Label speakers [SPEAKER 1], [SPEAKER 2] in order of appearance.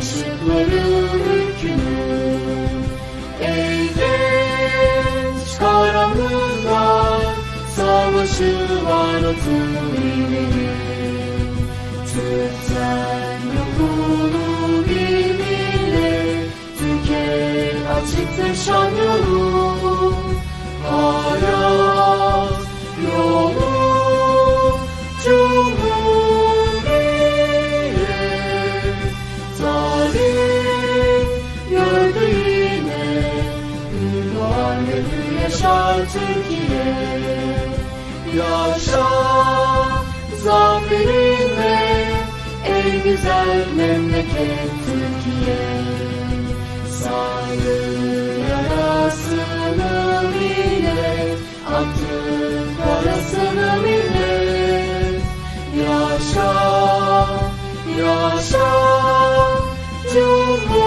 [SPEAKER 1] ışıkları ürkünür Ey genç karanlıklar Savaşı var atın ileri Türkten ruhunu bir millet Türkiye açıktır şan yolu Türkiye Yaşa zaferinle Ey güzel memleket Türkiye. Sarı yarasını millet Attı parasını millet. Yaşa, yaşa Cumhuriyet